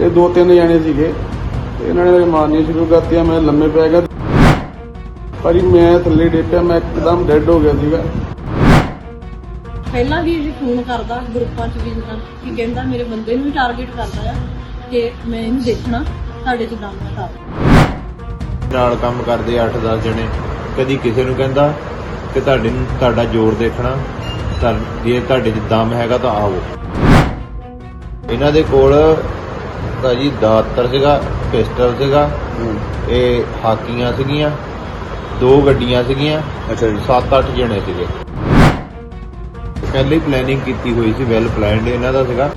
ਇਹ ਦੋ ਤਿੰਨ ਜਣੇ ਸੀਗੇ। ਤੇ ਇਹਨਾਂ ਨੇ ਮੇਰੇ ਮਾਰਨੀਆਂ ਸ਼ੁਰੂ ਕਰਤੀਆਂ ਮੈਂ ਲੰਮੇ ਪੈ ਗਿਆ। ਭਾਜੀ ਮੈਂ ਥੱਲੇ ਡੇਪਿਆ ਮੈਂ ਇੱਕਦਮ ਡੈੱਡ ਹੋ ਗਿਆ ਸੀਗਾ। ਪਹਿਲਾਂ ਵੀ ਇਹ ਫੋਨ ਕਰਦਾ ਗਰੁੱਪਾਂ 'ਚ ਵੀ ਜਿੱਦਾਂ ਕਿ ਕਹਿੰਦਾ ਮੇਰੇ ਬੰਦੇ ਨੂੰ ਵੀ ਟਾਰਗੇਟ ਕਰਦਾ ਆ ਕਿ ਮੈਂ ਇਹਨੂੰ ਦੇਖਣਾ ਤੁਹਾਡੇ 'ਚ ਦਮ ਨਾ ਨਾਲ ਕੰਮ ਕਰਦੇ 8-10 ਜਣੇ ਕਦੀ ਕਿਸੇ ਨੂੰ ਕਹਿੰਦਾ ਕਿ ਤੁਹਾਡੇ ਨੂੰ ਤੁਹਾਡਾ ਜ਼ੋਰ ਦੇਖਣਾ ਤਾਂ ਜੇ ਤੁਹਾਡੇ 'ਚ ਦਮ ਹੈਗਾ ਤਾਂ ਆਓ। ਇਹਨਾਂ ਦੇ ਕੋਲ ਭਾਜੀ ਦਾਤਰ ਸੀਗਾ ਪਿਸਟਲ ਸੀਗਾ ਇਹ ਹਾਕੀਆਂ ਸੀਗੀਆਂ ਦੋ ਗੱਡੀਆਂ ਸੀਗੀਆਂ ਅੱਛਾ ਜੀ। 7-8 ਜਣੇ ਸੀਗੇ। ਪਹਿਲੇ ਪਲੈਨਿੰਗ ਕੀਤੀ ਹੋਈ ਸੀ ਵੈਲ ਪਲਾਨਡ ਇਹਨਾਂ ਦਾ ਸੀਗਾ।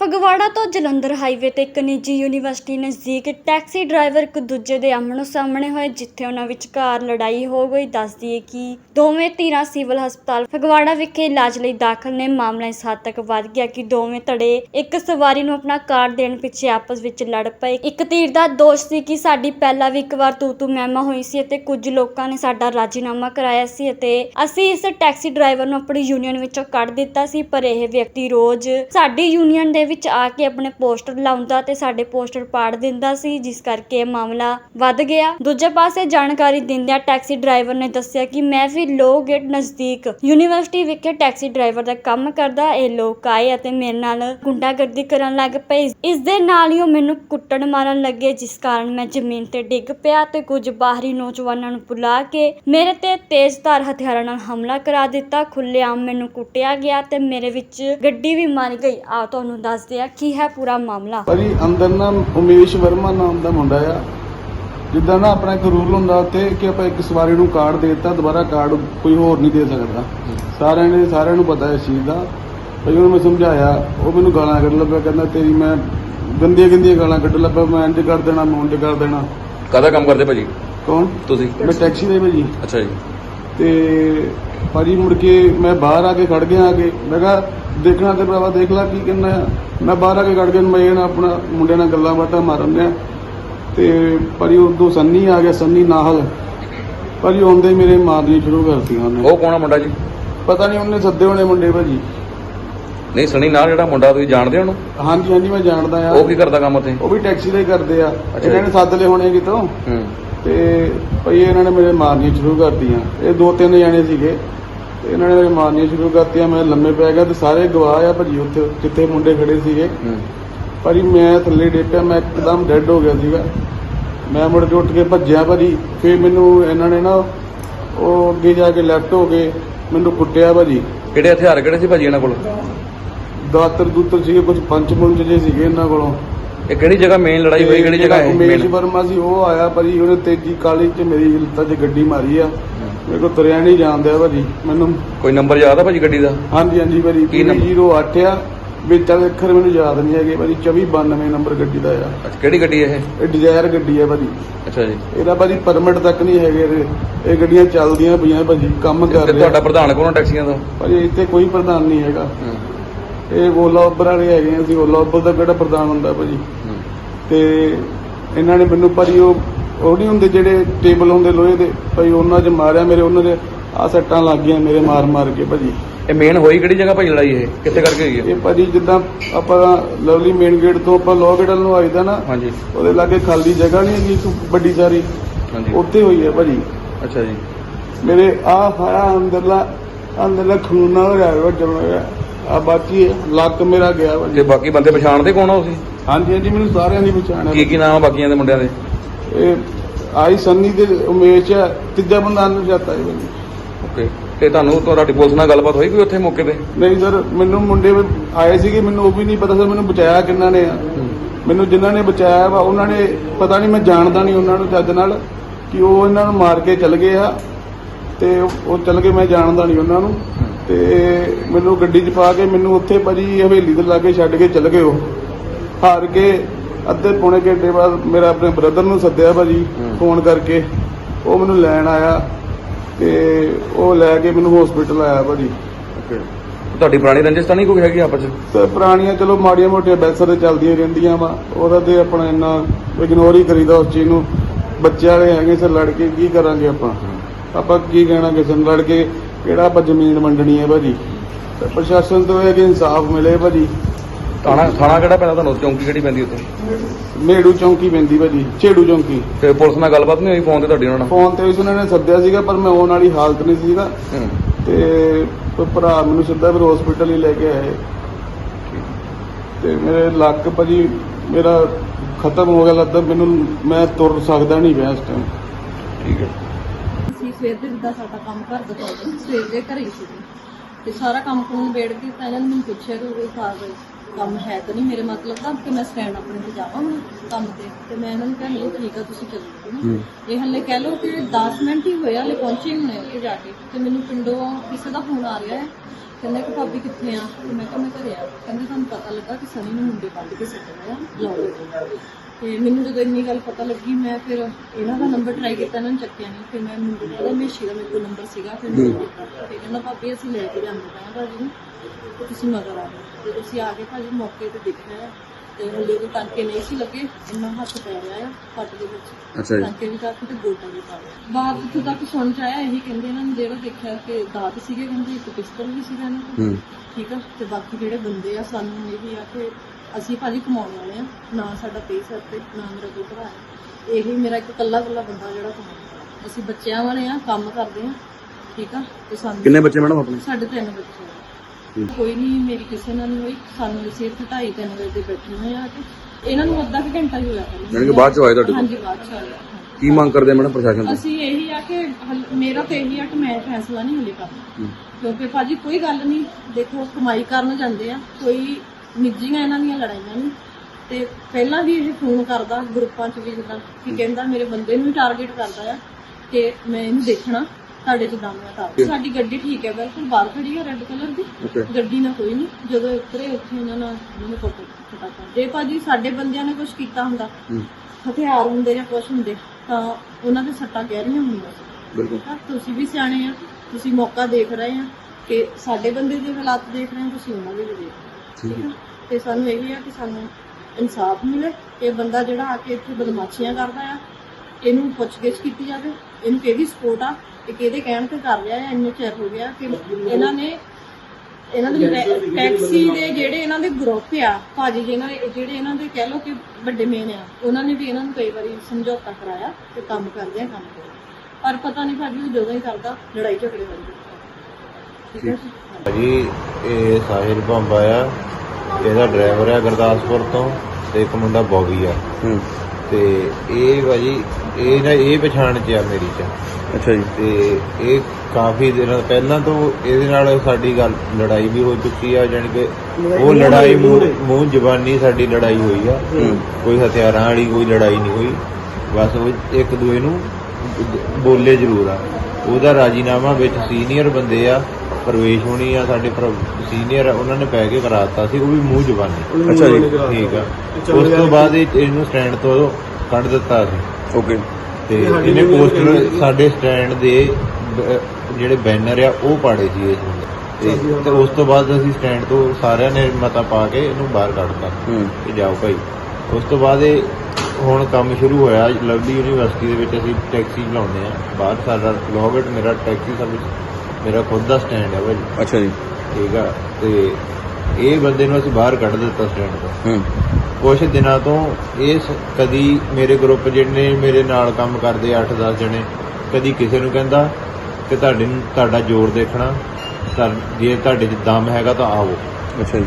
ਫਗਵਾੜਾ ਤੋਂ ਜਲੰਧਰ ਹਾਈਵੇ ਤੇ ਇੱਕ ਨਿੱਜੀ ਯੂਨੀਵਰਸਿਟੀ ਨਜ਼ਦੀਕ ਟੈਕਸੀ ਡਰਾਈਵਰ ਇੱਕ ਦੂਜੇ ਦੇ ਆਮਣੋ ਸਾਹਮਣੇ ਹੋਏ, ਜਿੱਥੇ ਉਹਨਾਂ ਵਿਚਕਾਰ ਲੜਾਈ ਹੋ ਗਈ। ਦੱਸਦੀ ਹੈ ਕਿ ਦੋਵੇਂ ਧਿਰਾਂ ਸਿਵਲ ਹਸਪਤਾਲ ਫਗਵਾੜਾ ਵਿਖੇ ਇਲਾਜ ਲਈ ਦਾਖਲ ਨੇ। ਮਾਮਲਾ ਇਸ ਹੱਦ ਤੱਕ ਵੱਧ ਗਿਆ ਕਿ ਦੋਵੇਂ ਧੜੇ ਇੱਕ ਸਵਾਰੀ ਨੂੰ ਆਪਣਾ ਕਾਰ ਦੇਣ ਪਿੱਛੇ ਆਪਸ ਵਿੱਚ ਲੜ ਪਏ। ਇੱਕ ਧਿਰ ਦਾ ਦੋਸ਼ ਸੀ ਕਿ ਸਾਡੀ ਪਹਿਲਾਂ ਵੀ ਇੱਕ ਵਾਰ ਤੂ ਤੂ ਮਹਿਮਾ ਹੋਈ ਸੀ ਅਤੇ ਕੁਝ ਲੋਕਾਂ ਨੇ ਸਾਡਾ ਰਾਜੀਨਾਮਾ ਕਰਾਇਆ ਸੀ ਅਤੇ ਅਸੀਂ ਇਸ ਟੈਕਸੀ ਡਰਾਈਵਰ ਨੂੰ ਆਪਣੀ ਯੂਨੀਅਨ ਵਿੱਚੋਂ ਕੱਢ ਦਿੱਤਾ ਸੀ, ਪਰ ਇਹ ਵਿਅਕਤੀ ਰੋਜ਼ ਸਾਡੀ ਯੂਨੀਅਨ ਦੇ ਵਿੱਚ ਆ ਕੇ ਆਪਣੇ ਪੋਸਟਰ ਲਾਉਂਦਾ ਤੇ ਸਾਡੇ ਪੋਸਟਰ ਪਾੜ ਦਿੰਦਾ ਸੀ, ਜਿਸ ਕਰਕੇ ਇਹ ਮਾਮਲਾ ਵੱਧ ਗਿਆ। ਦੂਜੇ ਪਾਸੇ ਜਾਣਕਾਰੀ ਦਿੰਦਿਆਂ ਟੈਕਸੀ ਡਰਾਈਵਰ ਨੇ ਦੱਸਿਆ ਕਿ ਮੈਂ ਵੀ ਲੋ ਗੇਟ ਨਜ਼ਦੀਕ ਯੂਨੀਵਰਸਿਟੀ ਵਿਖੇ ਟੈਕਸੀ ਡਰਾਈਵਰ ਦਾ ਕੰਮ ਕਰਦਾ, ਇਹ ਲੋਕ ਆਏ ਅਤੇ ਮੇਰੇ ਨਾਲ ਗੁੰਡਾਗਰਦੀ ਕਰਨ ਲੱਗ ਪਏ। ਇਸ ਦੇ ਨਾਲ ਹੀ ਉਹ ਮੈਨੂੰ ਕੁੱਟਣ ਮਾਰਨ ਲੱਗੇ, ਜਿਸ ਕਾਰਨ ਮੈਂ ਜ਼ਮੀਨ ਤੇ ਡਿੱਗ ਪਿਆ ਤੇ ਕੁਝ ਬਾਹਰੀ ਨੌਜਵਾਨਾਂ ਨੂੰ ਬੁਲਾ ਕੇ ਮੇਰੇ ਤੇ ਤੇਜ਼ਧਾਰ ਹਥਿਆਰਾਂ ਨਾਲ ਹਮਲਾ ਕਰਾ ਦਿੱਤਾ। ਖੁੱਲੇਆਮ ਮੈਨੂੰ ਕੁੱਟਿਆ ਗਿਆ ਤੇ ਮੇਰੇ ਵਿੱਚ ਗੱਡੀ ਵੀ ਮਾਰੀ ਗਈ। ਆ ਤੁਹਾਨੂੰ ਦੱਸ ਦੱਸਦੇ ਆ ਕੀ ਹੈ ਪੂਰਾ ਮਾਮਲਾ। ਭਾਜੀ ਅੰਦਰ ਨਾ ਉਮੇਸ਼ ਵਰਮਾ ਨਾਮ ਦਾ ਮੁੰਡਾ ਆ। ਜਿੱਦਾਂ ਨਾ ਆਪਣਾ ਇੱਕ ਰੂਲ ਹੁੰਦਾ ਉੱਥੇ ਕਿ ਆਪਾਂ ਇੱਕ ਸਵਾਰੀ ਨੂੰ ਕਾਰਡ ਦੇ ਦਿੱਤਾ ਦੁਬਾਰਾ ਕਾਰਡ ਕੋਈ ਹੋਰ ਨਹੀਂ ਦੇ ਸਕਦਾ। ਸਾਰਿਆਂ ਨੇ ਸਾਰਿਆਂ ਨੂੰ ਪਤਾ ਇਸ ਚੀਜ਼ ਦਾ। ਭਾਈ ਉਹਨੂੰ ਮੈਂ ਸਮਝਾਇਆ ਉਹ ਮੈਨੂੰ ਗਾਲਾਂ ਕੱਢ ਲੱਗਾ ਕਹਿੰਦਾ ਤੇਰੀ ਮੈਂ ਗੰਦੀਆਂ ਗੰਦੀਆਂ ਗਾਲਾਂ ਕੱਢ ਲੱਗਾ ਮੈਂ ਇੰਜ ਕਰ ਦੇਣਾ ਮੈਂ ਕਰ ਦੇਣਾ। ਕਾਹਦਾ ਕੰਮ ਕਰਦੇ ਭਾਜੀ? ਕੌਣ? ਤੁਸੀਂ। ਮੈਂ ਟੈਕਸੀ ਦੇ ਭਾਜੀ। ਅੱਛਾ ਜੀ। ਤੇ ਭਾਜੀ ਮੁੜ ਕੇ ਮੈਂ ਬਾਹਰ ਆ ਕੇ ਖੜ ਗਿਆ ਆ ਕੇ। ਮੈਂ ਕਿਹਾ ਦੇਖਣਾ ਤੇ ਭਰਾਵਾ ਦੇਖ ਲੈ ਕੀ ਕਹਿੰਦਾ ਆ। ਮੈਂ ਬਾਹਰ ਆ ਕੇ ਖੜ ਗਿਆ ਮੈਂ ਇਹਨਾਂ ਆਪਣਾ ਮੁੰਡਿਆਂ ਨਾਲ ਗੱਲਾਂ ਬਾਤਾਂ ਮਾਰਨ ਡਿਆ। ਤੇ ਭਾਜੀ ਉਦੋਂ ਸੰਨੀ ਆ ਗਿਆ ਸੰਨੀ ਨਾਹਲ। ਭਾਜੀ ਆਉਂਦੇ ਮੇਰੇ ਮਾਰਨੀਆਂ ਸ਼ੁਰੂ ਕਰਤੀਆਂ ਉਹਨੇ। ਉਹ ਕੌਣ ਮੁੰਡਾ ਜੀ? ਪਤਾ ਨਹੀਂ ਉਹਨੇ ਸੱਦੇ ਹੋਣੇ ਮੁੰਡੇ ਭਾਜੀ। ਨਹੀਂ ਸਣੀ ਨਾਲ ਜਿਹੜਾ ਮੁੰਡਾ ਤੁਸੀਂ ਜਾਣਦੇ ਹੋ ਉਹਨੂੰ? ਹਾਂਜੀ ਹਾਂਜੀ ਮੈਂ ਜਾਣਦਾ ਆ। ਉਹ ਕੀ ਕਰਦਾ ਕੰਮ ਉੱਥੇ? ਉਹ ਵੀ ਟੈਕਸੀ ਦਾ ਹੀ ਕਰਦੇ ਆ। ਅੱਛਾ ਇਹਨਾਂ ਨੇ। ਸੱਦ ਲਏ ਹੋਣੇ ਕਿਤੋਂ। ਹੂੰ। ਤੇ ਭਈ ਇਹਨਾਂ ਨੇ ਮੇਰੇ ਮਾਰਨੀਆਂ ਸ਼ੁਰੂ ਕਰਤੀਆਂ। ਇਹ ਦੋ ਤਿੰਨ ਜਣੇ ਸੀਗੇ। ਤੇ ਇਹਨਾਂ ਨੇ ਮੇਰੇ ਮਾਰਨੀਆਂ ਸ਼ੁਰੂ ਕਰਤੀਆਂ। ਮੈਂ ਲੰਮੇ ਪੈ ਗਿਆ ਤੇ ਸਾਰੇ ਗਵਾਹ ਆ ਭਾਜੀ ਉੱਥੇ ਜਿੱਥੇ ਮੁੰਡੇ ਖੜੇ ਸੀਗੇ। ਹੂੰ। ਭਾਜੀ ਮੈਂ ਥੱਲੇ ਡੇਪਿਆ ਮੈਂ ਇੱਕਦਮ ਡੈੱਡ ਹੋ ਗਿਆ ਸੀਗਾ। ਮੈਂ ਮੁੜ ਕੇ ਉੱਠ ਕੇ ਭੱਜਿਆ ਭਾਜੀ। ਫੇਰ ਮੈਨੂੰ ਇਹਨਾਂ ਨੇ ਨਾ ਉਹ ਅੱਗੇ ਜਾ ਕੇ ਲੈਫਟ ਹੋ ਗਏ ਮੈਨੂੰ ਕੁੱਟਿਆ ਭਾਜੀ। ਕਿਹੜੇ ਹਥਿਆਰ ਕਿਹੜੇ ਸੀ ਭਾਜੀ ਇਹਨਾਂ ਕੋਲ? ਦਾਤਰ ਦੂਤਰ ਸੀਗੇ ਕੁਝ ਪੰਚ ਮੁੰਚ ਜੇ ਸੀਗੇ ਇਹਨਾਂ ਕੋਲੋਂ। ਇਹ ਕਿਹੜੀ ਜਗ੍ਹਾ ਮੇਨ ਲੜਾਈ ਹੋਈ ਕਿਹੜੀ ਜਗ੍ਹਾ ਹੈ main? ਵਰਮਾ ਸੀ ਉਹ ਆਇਆ ਭਾਜੀ ਉਹਨੇ ਤੇਜੀ ਕਾਲੀ ਚ ਮੇਰੀ ਲੱਤਾਂ 'ਚ ਗੱਡੀ ਮਾਰੀ ਆ। ਮੇਰੇ ਕੋਲ ਤੁਰਿਆ ਨਹੀਂ ਜਾਂਦਿਆ ਭਾਜੀ ਮੈਨੂੰ। ਕੋਈ ਨੰਬਰ ਯਾਦ ਆ ਭਾਜੀ ਗੱਡੀ ਦਾ? ਹਾਂਜੀ ਹਾਂਜੀ ਭਾਜੀ ਕੀ ਨੰਬਰ? 08 ਆ। ਵਿੱਚ ਵਾਲੇ ਅੱਖਰ ਮੈਨੂੰ ਯਾਦ ਨਹੀਂ ਹੈਗੇ ਭਾਜੀ 2492 ਨੰਬਰ ਗੱਡੀ ਦਾ ਆ। ਅੱਛਾ ਕਿਹੜੀ ਗੱਡੀ ਹੈ ਇਹ? ਇਹ ਡਿਜ਼ਾਇਰ ਗੱਡੀ ਆ ਭਾਜੀ। ਅੱਛਾ ਜੀ। ਇਹਦਾ ਭਾਜੀ ਪਰਮਿਟ ਤੱਕ ਨਹੀਂ ਹੈਗੇ ਇਹਦੇ। ਇਹ ਗੱਡੀਆਂ ਚੱਲਦੀਆਂ ਪਈਆਂ ਭਾਜੀ ਕੰਮ ਕਰ ਤੇ ਰਹੇ ਤੁਹਾਡਾ ਪ੍ਰਧਾਨ ਕੌਣ ਟੈਕਸੀਆਂ ਦਾ ਭਾਜੀ ਇੱਥੇ ਕੋਈ ਪ੍ਰਧਾਨ ਨਹੀਂ ਹੈਗਾ। ਇਹ ਓਲਾ ਉੱਬਰ ਵਾਲੇ ਹੈਗੇ ਆ, ਅਸੀਂ ਓਲਾ ਉੱਬਰ ਦਾ ਕਿਹੜਾ ਪ੍ਰਧਾਨ ਹੁੰਦਾ ਭਾਜੀ? ਹੂੰ ਤੇ ਇਹਨਾਂ ਨੇ ਮੈਨੂੰ ਭਾਜੀ ਉਹ ਉਹ ਨਹੀਂ ਹੁੰਦੇ ਜਿਹੜੇ ਟੇਬਲ ਹੁੰਦੇ ਲੋਹੇ ਦੇ? ਭਾਈ ਉਹਨਾਂ 'ਚ ਮਾਰਿਆ ਮੇਰੇ ਉਹਨਾਂ ਦੇ ਆ ਸੱਟਾਂ ਲੱਗ ਗਈਆਂ ਮੇਰੇ ਮਾਰ ਮਾਰ ਕੇ ਭਾਜੀ। ਇਹ ਮੇਨ ਹੋਈ ਕਿਹੜੀ ਜਗ੍ਹਾ ਭਾਜੀ ਲੜਾਈ ਇਹ? ਕਿੱਥੇ ਕਰਕੇ ਹੋਈ ਹੈ ਇਹ ਭਾਜੀ ਜਿੱਦਾਂ ਆਪਾਂ ਲਵਲੀ ਮੇਨ ਗੇਟ ਤੋਂ ਆਪਾਂ ਲੋਅ ਗੇਟ ਵੱਲ ਨੂੰ ਆਈਦਾ ਨਾ ਹਾਂਜੀ। ਉਹਦੇ ਲਾਗੇ ਖਾਲੀ ਜਗ੍ਹਾ ਨਹੀਂ ਹੈਗੀ ਇੱਕ ਵੱਡੀ ਸਾਰੀ। ਹਾਂਜੀ। ਉੱਥੇ ਹੋਈ ਹੈ ਭਾਜੀ। ਅੱਛਾ ਜੀ। ਮੇਰੇ ਆ ਹਾਇਆ ਅੰਦਰਲਾ ਅੰਦਰਲਾ ਖੂਨ ਨਾ ਹੋ ਰਿਹਾ ਵਾ ਜਮਾ ਆ ਬਾਕੀ ਲੱਕ ਮੇਰਾ ਗਿਆ ਤੇ ਭਾਜੀ ਬਾਕੀ ਬੰਦੇ ਪਛਾਣਦੇ ਕੌਣ ਆ ਤੁਸੀਂ? ਹਾਂਜੀ ਹਾਂਜੀ ਮੈਨੂੰ ਸਾਰਿਆਂ ਦੀ ਪਛਾਣ ਕੀ ਹੈ ਕੀ ਨਾਮ ਆ ਬਾਕੀਆਂ ਦੇ ਮੁੰਡਿਆਂ ਦੇ? ਇਹ ਆਈ ਸੰਨੀ ਦੇ ਉਮੇਸ਼ ਹੈ ਤੀਜਾ ਬੰਦਾ ਨੂੰ ਜਾਤਾ ਹੈ ਓਕੇ। ਤੇ ਤੁਹਾਨੂੰ ਤੁਹਾਡੀ ਪੁਲਿਸ ਨਾਲ ਗੱਲਬਾਤ ਹੋਈ ਕੋਈ ਉੱਥੇ ਮੌਕੇ ਤੇ? ਨਹੀਂ ਸਰ ਮੈਨੂੰ ਮੁੰਡੇ ਆਏ ਸੀਗੇ ਮੈਨੂੰ ਉਹ ਵੀ ਨਹੀਂ ਪਤਾ ਸਰ ਮੈਨੂੰ ਬਚਾਇਆ ਕਿੰਨਾ ਨੇ ਆ। ਮੈਨੂੰ ਜਿਨ੍ਹਾਂ ਨੇ ਬਚਾਇਆ ਵਾ ਉਹਨਾਂ ਨੇ ਪਤਾ ਨਹੀਂ ਮੈਂ ਜਾਣਦਾ ਨਹੀਂ ਉਹਨਾਂ ਨੂੰ ਚੱਜ ਨਾਲ ਕਿ ਉਹ ਇਹਨਾਂ ਨੂੰ ਮਾਰ ਕੇ ਚਲ ਗਏ ਆ। ਤੇ ਉਹ ਚਲ ਗਏ ਮੈਂ ਜਾਣਦਾ ਨਹੀਂ ਉਹਨਾਂ ਨੂੰ। ਤੇ ਮੈਨੂੰ ਗੱਡੀ 'ਚ ਪਾ ਕੇ ਮੈਨੂੰ ਉੱਥੇ ਭਾਜੀ ਹਵੇਲੀ ਦੇ ਲਾਗੇ ਛੱਡ ਕੇ ਚਲ ਗਏ ਉਹ। ਹਾਰ ਕੇ ਅੱਧੇ ਪੌਣੇ ਘੰਟੇ ਬਾਅਦ ਮੇਰਾ ਆਪਣੇ ਬ੍ਰਦਰ ਨੂੰ ਸੱਦਿਆ ਭਾਜੀ। ਫੋਨ ਕਰਕੇ। ਉਹ ਮੈਨੂੰ ਲੈਣ ਆਇਆ ਤੇ ਉਹ ਲੈ ਕੇ ਮੈਨੂੰ ਹਸਪੀਟਲ ਆਇਆ ਭਾਜੀ। ਤੁਹਾਡੀ ਪੁਰਾਣੀ ਰੰਜਿਸ਼ ਤਾਂ ਨਹੀਂ ਕੋਈ ਹੈਗੀ ਆਪਸ ਤੇ ਪੁਰਾਣੀਆਂ ਚਲੋ ਮਾੜੀਆਂ ਮੋਟੀਆਂ ਬੈਸਰ ਤੇ ਚੱਲਦੀਆਂ ਰਹਿੰਦੀਆਂ ਵਾ। ਉਹਦਾ ਤੇ ਆਪਣਾ ਇੰਨਾ ਇਗਨੋਰ ਹੀ ਕਰੀਦਾ ਉਸ ਚੀਜ਼ ਨੂੰ। ਬੱਚੇ ਵਾਲੇ ਹੈਗੇ ਸਰ ਲੜ ਕੇ ਕੀ ਕਰਾਂਗੇ ਆਪਾਂ? ਆਪਾਂ ਕੀ ਕਹਿਣਾ ਕਿਸੇ ਨੂੰ? ਲੜ ਕੇ ਕਿਹੜਾ ਆਪਾਂ ਜ਼ਮੀਨ ਵੰਡਣੀ ਹੈ ਭਾਜੀ? ਤੇ ਪ੍ਰਸ਼ਾਸਨ ਤੋਂ ਇਹ ਕਿ ਇਨਸਾਫ ਮਿਲੇ ਭਾਜੀ। ਥਾਣਾ ਥਾਣਾ ਕਿਹੜਾ ਪੈਂਦਾ ਤੁਹਾਨੂੰ? ਚੌਂਕੀ ਕਿਹੜੀ ਪੈਂਦੀ ਉੱਥੇ? ਮੇੜੂ ਚੌਂਕੀ ਪੈਂਦੀ ਭਾਜੀ ਛੇੜੂ ਚੌਂਕੀ। ਤੇ ਪੁਲਿਸ ਨਾਲ ਗੱਲਬਾਤ ਨਹੀਂ ਹੋਈ ਫੋਨ ਤੇ ਤੁਹਾਡੀ ਉਹਨਾਂ ਨਾਲ? ਫੋਨ ਤੇ ਵੀ ਉਹਨਾਂ ਨੇ ਸੱਦਿਆ ਸੀਗਾ ਪਰ ਮੈਂ ਆਉਣ ਵਾਲੀ ਹਾਲਤ ਨਹੀਂ ਸੀਗਾ ਹੂੰ। ਤੇ ਭਰਾ ਮੈਨੂੰ ਸਿੱਧਾ ਫਿਰ ਹਸਪੀਟਲ ਹੀ ਲੈ ਕੇ ਆਏ। ਤੇ ਮੇਰੇ ਲੱਕ ਭਾਜੀ ਮੇਰਾ ਖਤਮ ਹੋ ਗਿਆ ਲੱਗਦਾ ਮੈਨੂੰ ਮੈਂ ਤੁਰ ਸਕਦਾ ਨਹੀਂ ਪਿਆ ਇਸ ਟਾਈਮ ਠੀਕ ਹੈ। ਅਸੀਂ ਸਵੇਰ ਦੇ ਜਿੱਦਾਂ ਸਾਡਾ ਕੰਮ ਘਰ ਦਾ ਚੱਲਦਾ ਸੀ, ਸਵੇਰ ਦੇ ਘਰੇ ਹੀ ਸੀ ਤੇ ਸਾਰਾ ਕੰਮ ਕੋਲ ਨਿਬੇੜ ਕੇ ਤਾਂ ਇਹਨਾਂ ਨੇ ਮੈਨੂੰ ਪੁੱਛਿਆ ਕਿ ਕੋਈ ਖਾਸ ਕੰਮ ਹੈ ਤਾਂ ਨਹੀਂ ਮੇਰੇ ਮਤਲਬ ਦਾ ਕਿ ਮੈਂ ਸਟੈਂਡ ਆਪਣੇ ਤੇ ਜਾਵਾਂ ਹੁਣ ਕੰਮ ਤੇ। ਤੇ ਮੈਂ ਇਹਨਾਂ ਨੂੰ ਕਿਹਾ ਨਹੀਂ ਠੀਕ ਆ ਤੁਸੀਂ ਚੱਲੋ। ਇਹ ਹਲੇ ਕਹਿ ਲਓ ਕਿ 10 ਮਿੰਟ ਹੀ ਹੋਏ ਹਲੇ ਪਹੁੰਚੇ ਹੀ ਹੋਣੇ ਉੱਥੇ ਜਾ ਕੇ। ਤੇ ਮੈਨੂੰ ਪਿੰਡੋਂ ਕਿਸੇ ਦਾ ਫੋਨ ਆ ਰਿਹਾ ਹੈ। ਕਹਿੰਦਾ ਕਿ ਭਾਬੀ ਕਿੱਥੇ ਆ? ਤੇ ਮੈਂ ਕਿਹਾ ਮੈਂ ਘਰੇ ਆ। ਕਹਿੰਦੇ ਤੁਹਾਨੂੰ ਪਤਾ ਲੱਗਾ ਕਿ ਸਨੀ ਨੂੰ ਮੁੰਡੇ ਕੱਢ ਕੇ ਸੁੱਟਿਆ ਆ। ਲਾਉ ਤੇ ਮੈਨੂੰ ਜਦੋਂ ਇੰਨੀ ਗੱਲ ਪਤਾ ਲੱਗੀ ਮੈਂ ਫਿਰ ਇਹਨਾਂ ਦਾ ਨੰਬਰ ਟਰਾਈ ਕੀਤਾ ਇਹਨਾਂ ਨੇ ਚੱਕਿਆ ਨਹੀਂ ਫਿਰ ਮੈਂ ਮੁੰਡੇ ਦਾ ਮੇਸ਼ੀ ਦਾ ਮੇਰੇ ਕੋਲ ਨੰਬਰ ਸੀਗਾ। ਫਿਰ ਮੈਂ ਕੀਤਾ। ਤੇ ਕਹਿੰਦਾ ਭਾਬੀ ਅਸੀਂ ਲੈ ਕੇ ਜਾਂਦੇ ਪਏ ਆ ਭਾਜੀ ਨੂੰ। ਤੁਸੀਂ ਮਗਰ ਆ ਜਾਓ। ਤੇ ਤੁਸੀਂ ਆ ਕੇ ਭਾਜੀ ਮੌਕੇ ਤੇ ਦੇਖਿਆ। ਤੇ ਹਲੇ ਕੋਈ ਟਾਂਕੇ ਨਹੀਂ ਸੀ ਲੱਗੇ ਇੰਨਾ ਹੱਥ ਪੈ ਰਿਹਾ ਆ ਪੱਟ ਦੇ ਵਿੱਚ। ਅੱਛਾ ਜੀ। ਟਾਂਕੇ ਵੀ ਕਾਫੀ ਤੇ ਗੋਟਾ ਵੀ ਪਾ ਬਾਹਰ ਜਿੱਥੋਂ ਤੱਕ ਸੁਣ ਚ ਆਇਆ ਇਹੀ ਕਹਿੰਦੇ ਇਹਨਾਂ ਨੇ ਜਿਹੜਾ ਦੇਖਿਆ ਕਿ ਦਾਤ ਸੀਗੇ ਕਹਿੰਦੇ ਇੱਕ ਪਿਸਤਲ ਵੀ ਸੀਗਾ ਇਹਨਾਂ ਕੋਲ। ਹੂੰ। ਠੀਕ ਆ ਤੇ ਬਾਕੀ ਜਿਹੜੇ ਬੰਦੇ ਆ ਸਾਨੂੰ ਇਹ ਵੀ ਆ ਕਿ ਅਸੀਂ ਭਾਜੀ ਕਮਾਉਣ ਵਾਲੇ ਆ ਨਾ ਸਾਡਾ ਪੇ ਸਿਰ ਤੇ ਨਾ ਮੇਰਾ ਕੋਈ ਭਰਾ ਹੈ। ਇਹੀ ਮੇਰਾ ਇੱਕ ਕੱਲਾ ਕੱਲਾ ਬੰਦਾ ਜਿਹੜਾ ਕਮਾਉਂਦਾ ਅਸੀਂ ਬੱਚਿਆਂ ਵਾਲੇ ਆ ਕੰਮ ਕਰਦੇ ਆ ਠੀਕ ਆ ਤੇ ਸਾਨੂੰ ਕਿੰਨੇ ਬੱਚੇ ਮੈਡਮ ਆਪਣੇ? ਸਾਡੇ ਤਿੰਨ ਬੱਚੇ ਆ। ਕੋਈ ਨਹੀਂ ਮੇਰੀ ਕਿਸੇ ਨਾਲ ਨਹੀਂ ਹੋਈ। ਸਾਨੂੰ ਅਸੀਂ ਇੱਥੇ ਢਾਈ ਤਿੰਨ ਵਜੇ ਦੇ ਬੈਠੇ ਹੋਏ ਆ। ਤੇ ਇਹਨਾਂ ਨੂੰ ਅੱਧਾ ਕੁ ਘੰਟਾ ਹੀ ਹੋਇਆ ਪਹਿਲਾਂ। ਯਾਨੀ ਕਿ ਬਾਅਦ ਚੋਂ ਆਏ ਤੁਹਾਡੇ ਕੋਲ? ਹਾਂਜੀ ਬਾਅਦ ਚ ਆਏ ਹਾਂ। ਕੀ ਮੰਗ ਕਰਦੇ ਮੈਡਮ ਪ੍ਰਸ਼ਾਸਨ ਤੋਂ? ਅਸੀਂ ਇਹੀ ਆ ਕਿ ਹਲ- ਮੇਰਾ ਤਾਂ ਇਹੀ ਆ ਕਿ ਮੈਂ ਫੈਸਲਾ ਨਹੀਂ ਹਲੇ ਕਰਨਾ। ਹੂੰ। ਕਿਉਂਕਿ ਭਾਜੀ ਕੋਈ ਗੱਲ ਨਹੀਂ ਦੇਖੋ ਕਮਾਈ ਕਰਨ ਜਾਂਦੇ ਆ। ਕੋਈ ਨਿੱਜੀਆਂ ਇਹਨਾਂ ਦੀਆਂ ਲੜਾਈਆਂ ਨਹੀਂ ਤੇ ਪਹਿਲਾਂ ਵੀ ਇਹ ਫੋਨ ਕਰਦਾ ਗਰੁੱਪਾਂ 'ਚ ਵੀ ਜਿੱਦਾਂ ਕਿ ਕਹਿੰਦਾ ਮੇਰੇ ਬੰਦੇ ਨੂੰ ਵੀ ਟਾਰਗੇਟ ਕਰਦਾ ਆ ਕਿ ਮੈਂ ਇਹਨੂੰ ਦੇਖਣਾ। ਤੁਹਾਡੇ 'ਚ ਦਮ ਤਾਂ ਸਾਡੀ ਗੱਡੀ ਠੀਕ ਹੈ ਬਿਲਕੁਲ ਬਾਹਰ ਖੜੀ ਹੈ ਰੈੱਡ ਕਲਰ ਦੀ। ਗੱਡੀ ਨਾਲ ਕੋਈ ਨਹੀਂ। ਜਦੋਂ ਉਤਰੇ ਉੱਥੇ ਇਹਨਾਂ ਨਾਲ ਉਹਨੇ ਫੋਟੋ ਫਟਾਫਟ ਜੇ ਭਾਜੀ ਸਾਡੇ ਬੰਦਿਆਂ ਨੇ ਕੁਝ ਕੀਤਾ ਹੁੰਦਾ ਹਥਿਆਰ ਹੁੰਦੇ ਜਾਂ ਕੁਝ ਹੁੰਦੇ ਤਾਂ ਉਹਨਾਂ ਦੇ ਸੱਟਾਂ ਗਹਿਰੀਆਂ ਹੁੰਦੀਆਂ। ਬਿਲਕੁਲ। ਤੁਸੀਂ ਵੀ ਸਿਆਣੇ ਆ। ਤੁਸੀਂ ਮੌਕਾ ਦੇਖ ਰਹੇ ਆ ਕਿ ਸਾਡੇ ਬੰਦੇ ਦੇ ਹਾਲਾਤ ਦੇਖ ਰਹੇ ਹੋ ਤੁਸੀਂ ਉਹਨਾਂ ਦੇ ਵੀ ਦੇਖ ਠੀਕ ਹੈ। ਤੇ ਸਾਨੂੰ ਇਹ ਵੀ ਆ ਕਿ ਸਾਨੂੰ ਇਨਸਾਫ ਮਿਲੇ ਇਹ ਬੰਦਾ ਜਿਹੜਾ ਆ ਕੇ ਇੱਥੇ ਬਦਮਾਸ਼ੀਆਂ ਕਰਦਾ ਆ ਇਹਨੂੰ ਪੁੱਛਗਿੱਛ ਕੀਤੀ ਜਾਵੇ। ਇਹਨੂੰ ਕਿਹਦੀ ਸਪੋਰਟ ਆ ਇਹ ਕਿਹਦੇ ਕਹਿਣ ਤੇ ਕਰ ਰਿਹਾ ਆ ਇੰਨੇ ਚਿਰ ਹੋ ਗਿਆ ਕਿ ਇਹਨਾਂ ਨੇ ਇਹਨਾਂ ਦੇ ਟੈ- ਟੈਕਸੀ ਦੇ ਜਿਹੜੇ ਇਹਨਾਂ ਦੇ ਗਰੁੱਪ ਆ ਭਾਜੀ ਜਿਹਨਾਂ ਦੇ ਜਿਹੜੇ ਇਹਨਾਂ ਦੇ ਕਹਿ ਲਓ ਕਿ ਵੱਡੇ ਮੇਨ ਆ ਉਹਨਾਂ ਨੇ ਵੀ ਇਹਨਾਂ ਨੂੰ ਕਈ ਵਾਰੀ ਸਮਝੌਤਾ ਕਰਾਇਆ ਕਿ ਕੰਮ ਕਰਦੇ ਆ ਕੰਮ ਕਰੋ ਪਰ ਪਤਾ ਨਹੀਂ ਭਾਜੀ ਉਹ ਜਦੋਂ ਹੀ ਕਰਦਾ ਲੜਾਈ ਝਗੜੇ ਹੋ ਜਾਂਦੇ ਠੀਕ ਹੈ ਜੀ? ਭਾਜੀ ਇਹ ਸਾਹਿਲ ਬੰਬਾ ਆ ਇਹਦਾ ਡਰਾਈਵਰ ਆ ਗੁਰਦਾਸਪੁਰ ਤੋਂ ਤੇ ਇੱਕ ਮੁੰਡਾ ਬੌਬੀ ਆ। ਹੂੰ। ਤੇ ਇਹ ਭਾਜੀ ਇਹ ਨਾ ਇਹ ਪਛਾਣ ਚ ਆ ਮੇਰੀ ਚ। ਅੱਛਾ ਜੀ। ਤੇ ਇਹ ਕਾਫੀ ਦਿਨ ਪਹਿਲਾਂ ਤੋਂ ਇਹਦੇ ਨਾਲ ਸਾਡੀ ਗੱਲ ਲੜਾਈ ਵੀ ਹੋ ਚੁੱਕੀ ਆ ਜਾਣੀ ਕਿ ਉਹ ਲੜਾਈ ਮੂੰਹ ਮੂੰਹ ਜ਼ਬਾਨੀ ਸਾਡੀ ਲੜਾਈ ਹੋਈ ਆ। ਕੋਈ ਹਥਿਆਰਾਂ ਵਾਲੀ ਕੋਈ ਲੜਾਈ ਨਹੀਂ ਹੋਈ। ਬਸ ਉਹ ਇੱਕ ਦੂਏ ਨੂੰ ਬੋਲੇ ਜ਼ਰੂਰ ਆ। ਉਹਦਾ ਰਾਜੀਨਾਮਾ ਵਿੱਚ ਸੀਨੀਅਰ ਬੰਦੇ ਆ ਪ੍ਰਵੇਸ਼ ਹੋਣੀ ਆ ਸਾਡੇ ਸੀਨੀਅਰ ਉਹਨਾਂ ਨੇ ਪੈ ਕੇ ਕਰਾਤਾ ਸੀ ਉਹ ਵੀ ਮੂੰਹ ਜ਼ਬਾਨੀ। ਅੱਛਾ ਜੀ ਠੀਕ ਆ। ਉਸ ਤੋਂ ਬਾਅਦ ਇਹ- ਇਹਨੂੰ ਸਟੈਂਡ ਤੋਂ ਕੱਢ ਦਿੱਤਾ ਸੀ। ਓਕੇ ਤੇ ਇਹਨੇ ਪੋਸਟਰ ਸਾਡੇ ਸਟੈਂਡ ਦੇ ਬ- ਜਿਹੜੇ ਬੈਨਰ ਆ ਉਹ ਪਾੜੇ ਸੀ ਇਸ ਨੂੰ ਤੇ ਤੇ ਉਸ ਤੋਂ ਬਾਅਦ ਅਸੀਂ ਸਟੈਂਡ ਤੋਂ ਸਾਰਿਆਂ ਨੇ ਮਤਾ ਪਾ ਕੇ ਇਹਨੂੰ ਬਾਹਰ ਕੱਢਤਾ ਹੂੰ। ਕਿ ਜਾਓ ਭਾਈ। ਉਸ ਤੋਂ ਬਾਅਦ ਇਹ ਹੁਣ ਕੰਮ ਸ਼ੁਰੂ ਹੋਇਆ ਲਵਲੀ ਯੂਨੀਵਰਸਿਟੀ ਦੇ ਵਿੱਚ ਅਸੀਂ ਟੈਕਸੀ ਚਲਾਉਂਦੇ ਆ ਬਾਹਰ ਸਾਡਾ ਲੋਗਟ ਮੇਰਾ ਟੈਕਸੀ ਸਰਵਿਸ ਮੇਰਾ ਖੁਦ ਦਾ ਸਟੈਂਡ ਹੈ ਭਾਈ। ਅੱਛਾ ਜੀ। ਠੀਕ ਆ ਤੇ ਇਹ ਬੰਦੇ ਨੂੰ ਅਸੀਂ ਬਾਹਰ ਕੱਢ ਦਿੱਤਾ ਸਟੈਂਡ ਤੋਂ। ਹੂੰ। ਕੁਝ ਦਿਨਾਂ ਤੋਂ ਇਹ ਕਦੀ ਮੇਰੇ ਗਰੁੱਪ ਜਿਹੜੇ ਮੇਰੇ ਨਾਲ ਕੰਮ ਕਰਦੇ 8-10 ਜਣੇ ਕਦੀ ਕਿਸੇ ਨੂੰ ਕਹਿੰਦਾ ਕਿ ਤੁਹਾਡੇ ਨੂੰ ਤੁਹਾਡਾ ਜ਼ੋਰ ਦੇਖਣਾ ਤਾਂ ਜੇ ਤੁਹਾਡੇ 'ਚ ਦਮ ਹੈਗਾ ਤਾਂ ਆਓ। ਅੱਛਾ ਜੀ।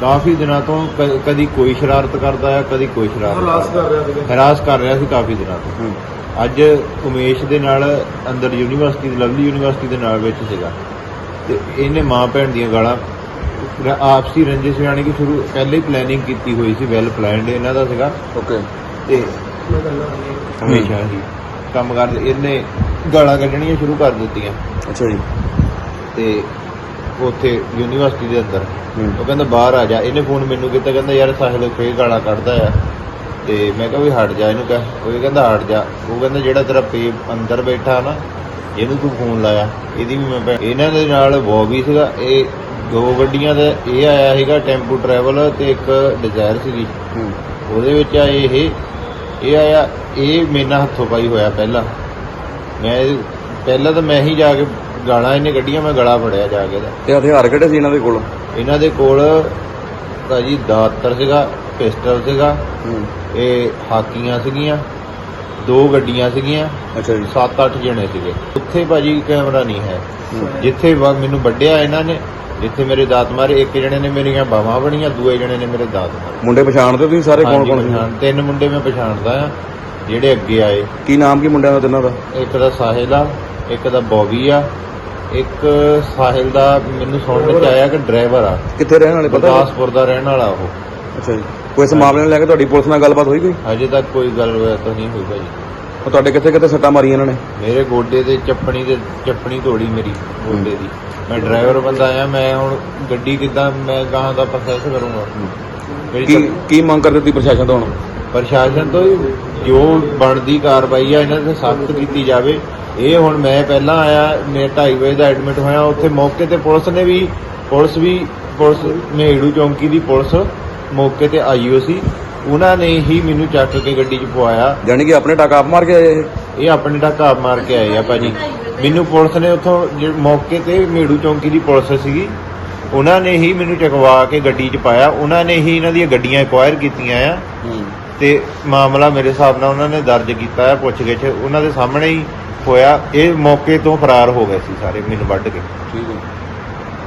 ਕਾਫੀ ਦਿਨਾਂ ਤੋਂ ਕਦੀ ਕੋਈ ਸ਼ਰਾਰਤ ਕਰਦਾ ਆ ਕਦੀ ਕੋਈ ਸ਼ਰਾਰਤ ਹਰਾਸ ਕਰ ਰਿਹਾ ਸੀ ਹਰਾਸ ਕਰ ਰਿਹਾ ਸੀ ਕਾਫੀ ਦਿਨਾਂ ਤੋਂ। ਅੱਜ ਉਮੇਸ਼ ਦੇ ਨਾਲ ਅੰਦਰ ਯੂਨੀਵਰਸਿਟੀ ਦੇ ਲਵਲੀ ਯੂਨੀਵਰਸਿਟੀ ਦੇ ਨਾਲ ਵਿੱਚ ਸੀਗਾ। ਤੇ ਇਹਨੇ ਮਾਂ ਭੈਣ ਦੀਆਂ ਗਾਲਾਂ ਆਪਸੀ ਰੰਜਿਸ਼ ਯਾਨੀ ਕਿ ਸ਼ੁਰੂ ਪਹਿਲੇ ਹੀ ਪਲੈਨਿੰਗ ਕੀਤੀ ਹੋਈ ਸੀ ਵੈਲ ਪਲਾਨਡ ਇਹਨਾਂ ਦਾ ਸੀਗਾ। ਓਕੇ ਤੇ ਹਮੇਸ਼ਾ ਹੀ ਕੰਮ ਕਰਦੇ ਇਹਨੇ ਗਾਲਾਂ ਕੱਢਣੀਆਂ ਸ਼ੁਰੂ ਕਰ ਦਿੱਤੀਆਂ। ਅੱਛਾ ਜੀ। ਤੇ ਉੱਥੇ ਯੂਨੀਵਰਸਿਟੀ ਦੇ ਅੰਦਰ ਉਹ ਕਹਿੰਦਾ ਬਾਹਰ ਆ ਜਾ। ਇਹਨੇ ਫੋਨ ਮੈਨੂੰ ਕੀਤਾ ਕਹਿੰਦਾ ਯਾਰ ਸਾਹਿਲ ਫੇਰ ਗਾਲਾਂ ਕੱਢਦਾ ਆ। ਤੇ ਮੈਂ ਕਿਹਾ ਵੀ ਹਟ ਜਾ ਇਹਨੂੰ ਕਹਿ। ਉਹ ਕਹਿੰਦਾ ਹਟ ਜਾ। ਉਹ ਕਹਿੰਦਾ ਜਿਹੜਾ ਤੇਰਾ ਪੇ ਅੰਦਰ ਬੈਠਾ ਨਾ ਇਹਨੂੰ ਤੂੰ ਫੋਨ ਲਾਇਆ। ਇਹਦੀ ਵੀ ਮੈਂ ਇਹਨਾਂ ਦੇ ਨਾਲ ਬੌਬੀ ਸੀਗਾ। ਇਹ ਦੋ ਗੱਡੀਆਂ ਦਾ ਇਹ ਆਇਆ ਸੀਗਾ ਟੈਂਪੂ ਟਰੈਵਲ ਤੇ ਇੱਕ ਡਿਜ਼ਾਇਰ ਸੀਗੀ। ਹੂੰ। ਉਹਦੇ ਵਿੱਚ ਆਏ ਇਹ ਇਹ ਆਇਆ ਇਹ ਮੇਨਾ ਹੱਥੋਂ ਪਾਈ ਹੋਇਆ ਪਹਿਲਾਂ। ਮੈਂ ਪਹਿਲਾਂ ਤਾਂ ਮੈਂ ਹੀ ਜਾ ਕੇ ਗਾਲਾਂ ਇਹਨੇ ਕੱਢੀਆਂ ਮੈਂ ਗਲਾ ਫੜਿਆ ਜਾ ਕੇ ਇਹਦਾ ਤੇ ਹਥਿਆਰ ਕਿਹੜੇ ਸੀ ਇਹਨਾਂ ਦੇ ਕੋਲ? ਇਹਨਾਂ ਦੇ ਕੋਲ ਭਾਜੀ ਦਾਤਰ ਸੀਗਾ ਪਿਸਟਲ ਸੀਗਾ ਇਹ ਹਾਕੀਆਂ ਸੀਗੀਆਂ। ਦੋ ਗੱਡੀਆਂ ਸੀਗੀਆਂ ਅੱਛਾ ਜੀ। 7-8 ਜਣੇ ਸੀਗੇ। ਉੱਥੇ ਭਾਜੀ ਕੈਮਰਾ ਨਹੀਂ ਹੈ। ਜਿੱਥੇ ਵਾ- ਮੈਨੂੰ ਵੱਢਿਆ ਇਹਨਾਂ ਨੇ ਜਿੱਥੇ ਮੇਰੇ ਦਾਤ ਮਾਰੇ ਇੱਕ ਜਣੇ ਨੇ ਮੇਰੀਆਂ ਬਾਹਾਂ ਬਣੀਆਂ ਦੂਏ ਜਣੇ ਨੇ ਮੇਰੇ ਦਾਤ ਮਾਰੇ। ਮੁੰਡੇ ਪਛਾਣਦੇ ਤੁਸੀਂ ਸਾਰੇ ਕੌਣ ਹਾਂਜੀ, ਕੌਣ ਸੀ? ਪਛਾਣ- ਤਿੰਨ ਮੁੰਡੇ ਮੈਂ ਪਛਾਣਦਾ ਆ ਜਿਹੜੇ ਅੱਗੇ ਆਏ। ਕੀ ਨਾਮ ਕੀ ਮੁੰਡਿਆਂ ਦਾ ਤਿੰਨਾਂ ਦਾ? ਇੱਕ ਦਾ ਸਾਹਿਲ ਆ ਇੱਕ ਦਾ ਬੌਬੀ ਆ ਇੱਕ ਸਾਹਿਲ ਦਾ ਮੈਨੂੰ ਸੁਣਨ ਚ ਆਇਆ ਕਿ ਡਰਾਈਵਰ ਆ। ਕਿੱਥੇ ਰਹਿਣ ਵਾਲੇ ਪਤਾ? ਗੁਰਦਾਸਪੁਰ ਦਾ ਰਹਿਣ ਵਾਲਾ ਉਹ। ਅੱਛਾ ਜੀ। ਕੋਈ ਇਸ ਮਾਮਲੇ ਨੂੰ ਲੈ ਕੇ ਤੁਹਾਡੀ ਪੁਲਿਸ ਨਾਲ ਗੱਲਬਾਤ ਹੋਈ ਕੋਈ? ਅਜੇ ਤੱਕ ਕੋਈ ਗੱਲ ਤਾਂ ਨਹੀਂ ਹੋਈ ਭਾਜੀ। ਉਹ ਤੁਹਾਡੇ ਕਿੱਥੇ ਕਿੱਥੇ ਸੱਟਾਂ ਮਾਰੀਆਂ ਇਹਨਾਂ ਨੇ? ਮੇਰੇ ਗੋਡੇ ਤੇ ਚੱਪਣੀ ਤੇ ਚੱਪਣੀ ਤੋੜੀ ਮੇਰੀ ਗੋਡੇ ਦੀ। ਮੈਂ ਡਰਾਈਵਰ ਬੰਦਾ ਆ ਮੈਂ ਹੁਣ ਗੱਡੀ ਕਿੱਦਾਂ ਮੈਂ ਗਾਹਾਂ ਦਾ ਪ੍ਰੋਸੈਸ ਕਰੂੰਗਾ। ਮੇਰੀ ਕੀ ਚੱਪ- ਕੀ ਮੰਗ ਕਰਦੇ ਤੁਸੀਂ ਪ੍ਰਸ਼ਾਸਨ ਤੋਂ ਹੁਣ? ਪ੍ਰਸ਼ਾਸਨ ਤੋਂ ਹੀ ਜੋ ਬਣਦੀ ਕਾਰਵਾਈ ਆ ਇਹਨਾਂ ਤੇ ਸਖਤ ਕੀਤੀ ਜਾਵੇ। ਇਹ ਹੁਣ ਮੈਂ ਪਹਿਲਾਂ ਆਇਆ ਮੈਂ 2:30 ਵਜੇ ਦਾ ਐਡਮਿਟ ਹੋਇਆ ਉੱਥੇ ਮੌਕੇ ਤੇ ਪੁਲਿਸ ਨੇ ਵੀ ਪੁਲਿਸ ਵੀ ਪੁਲਿਸ ਮੇੜੂ ਚੌਂਕੀ ਦੀ ਪੁਲਿਸ ਮੌਕੇ ਤੇ ਆਈ ਹੋ ਸੀ। ਉਹਨਾਂ ਨੇ ਹੀ ਮੈਨੂੰ ਚੱਕ ਕੇ ਗੱਡੀ 'ਚ ਪਵਾਇਆ। ਜਾਣੀ ਕਿ ਆਪਣੇ ਟਾਕਾ ਆਪ ਮਾਰ ਕੇ ਆਏ ਇਹ? ਇਹ ਆਪਣੇ ਢਾਕਾ ਮਾਰ ਕੇ ਆਏ ਆ ਭਾਜੀ। ਮੈਨੂੰ ਪੁਲਿਸ ਨੇ ਉੱਥੋਂ ਜਿਹੜੇ ਮੌਕੇ ਤੇ ਮੇੜੂ ਚੌਂਕੀ ਦੀ ਪੁਲਿਸ ਸੀਗੀ। ਉਹਨਾਂ ਨੇ ਹੀ ਮੈਨੂੰ ਚਕਵਾ ਕੇ ਗੱਡੀ 'ਚ ਪਾਇਆ। ਉਹਨਾਂ ਨੇ ਹੀ ਇਹਨਾਂ ਦੀਆਂ ਗੱਡੀਆਂ ਐਕਵਾਇਰ ਕੀਤੀਆਂ ਆ। ਤੇ ਮਾਮਲਾ ਮੇਰੇ ਹਿਸਾਬ ਨਾਲ ਉਹਨਾਂ ਨੇ ਦਰਜ ਕੀਤਾ ਹੈ ਪੁੱਛ ਗਿੱਛ ਉਹਨਾਂ ਦੇ ਸਾਹਮਣੇ ਹੀ ਹੋਇਆ। ਇਹ ਮੌਕੇ ਤੋਂ ਫਰਾਰ ਹੋ ਗਏ ਸੀ ਸਾਰੇ ਮੈਨੂੰ ਵੱਢ ਕੇ। ਠੀਕ ਹੈ।